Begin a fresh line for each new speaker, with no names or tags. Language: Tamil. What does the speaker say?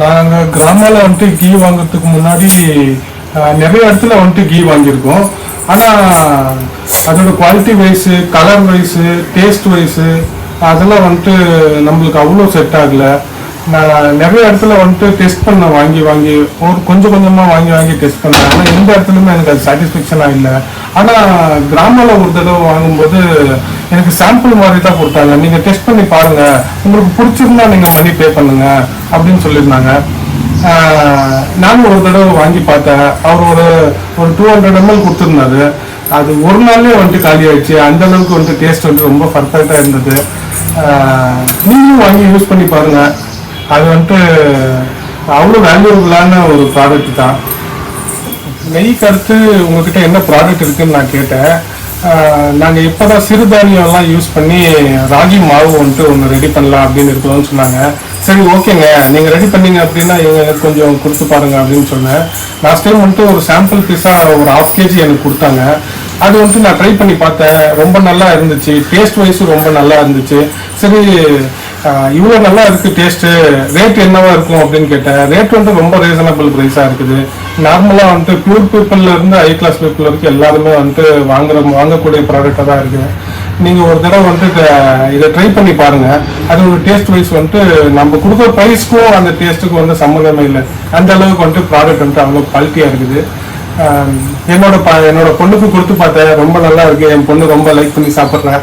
நாங்கள் கிராமத்தில் வந்துட்டு கீ வாங்குறதுக்கு முன்னாடி நிறைய இடத்துல வந்துட்டு கீ வாங்கியிருக்கோம். ஆனால் அதோட quality wise colour wise taste wise அதெல்லாம் வந்துட்டு நம்மளுக்கு அவ்வளோ செட் ஆகலை. நான் நிறைய இடத்துல வந்துட்டு டெஸ்ட் பண்ண வாங்கி வாங்கி ஒரு கொஞ்சம் கொஞ்சமாக வாங்கி வாங்கி டெஸ்ட் பண்ணேன். ஆனால் எந்த இடத்துலையுமே எனக்கு அது சாட்டிஸ்ஃபேக்ஷனாக இல்லை. ஆனால் கிராமில் ஒரு தடவை வாங்கும்போது எனக்கு சாம்பிள் மாதிரி தான் கொடுத்தாங்க. நீங்கள் டெஸ்ட் பண்ணி பாருங்கள் உங்களுக்கு பிடிச்சிருந்தா நீங்கள் மணி பே பண்ணுங்கள் அப்படின்னு சொல்லியிருந்தாங்க. நானும் ஒரு தடவை வாங்கி பார்த்தேன். அவர் ஒரு ஒரு டூ ஹண்ட்ரட் எம்எல் கொடுத்துருந்தாரு. அது ஒரு நாள்லேயே வந்துட்டு காலி ஆயிடுச்சு. அந்த அளவுக்கு வந்துட்டு டேஸ்ட் வந்து ரொம்ப பர்ஃபெக்டாக இருந்தது. நீங்களும் வாங்கி யூஸ் பண்ணி பாருங்கள் அது வந்துட்டு அவ்வளோ வேல்யூபிளான ஒரு ப்ராடக்ட் தான். நெய்க்கு அடுத்து உங்ககிட்ட என்ன ப்ராடக்ட் இருக்குன்னு நான் கேட்டேன். நாங்கள் இப்போ தான் சிறுதானியமெல்லாம் யூஸ் பண்ணி ராகி மாவு வந்துட்டு ஒன்று ரெடி பண்ணலாம் அப்படின்னு இருக்கோம்னு சொன்னாங்க. சரி ஓகேங்க. நீங்கள் ரெடி பண்ணீங்க அப்படின்னா எங்களுக்கு கொஞ்சம் கொடுத்து பாருங்க அப்படின்னு சொன்னேன். லாஸ்ட் டைம் வந்துட்டு ஒரு சாம்பிள் பீஸாக ஒரு ஹாஃப் கேஜி எனக்கு கொடுத்தாங்க. அது வந்துட்டு நான் ட்ரை பண்ணி பார்த்தேன். ரொம்ப நல்லா இருந்துச்சு. டேஸ்ட் வைஸும் ரொம்ப நல்லா இருந்துச்சு. சரி இவ்வளோ நல்லா இருக்குது டேஸ்ட்டு ரேட் என்னவா இருக்கும் அப்படின்னு கேட்டேன். ரேட் வந்து ரொம்ப ரீசனபிள் ப்ரைஸாக இருக்குது. நார்மலாக வந்துட்டு பியூர் பீப்புள்லேருந்து ஹை கிளாஸ் பீப்புள் வரைக்கும் எல்லாருமே வந்துட்டு வாங்குற வாங்கக்கூடிய ப்ராடக்டாக தான் இருக்குது நீங்கள் ஒரு தடவை வந்துட்டு இதை ட்ரை பண்ணி பாருங்கள் அது ஒரு டேஸ்ட் வைஸ் வந்துட்டு நம்ம கொடுக்குற ப்ரைஸ்க்கும் அந்த டேஸ்ட்டுக்கும் வந்து சம்மந்தமே இல்லை. அந்த அளவுக்கு வந்துட்டு ப்ராடக்ட் வந்துட்டு அவ்வளோ குவாலிட்டியாக இருக்குது. என்னோட ப என்னோட பொண்ணுக்கு கொடுத்து பார்த்தேன். ரொம்ப நல்லா இருக்குது என் பொண்ணு ரொம்ப லைக் பண்ணி சாப்பிட்றேன்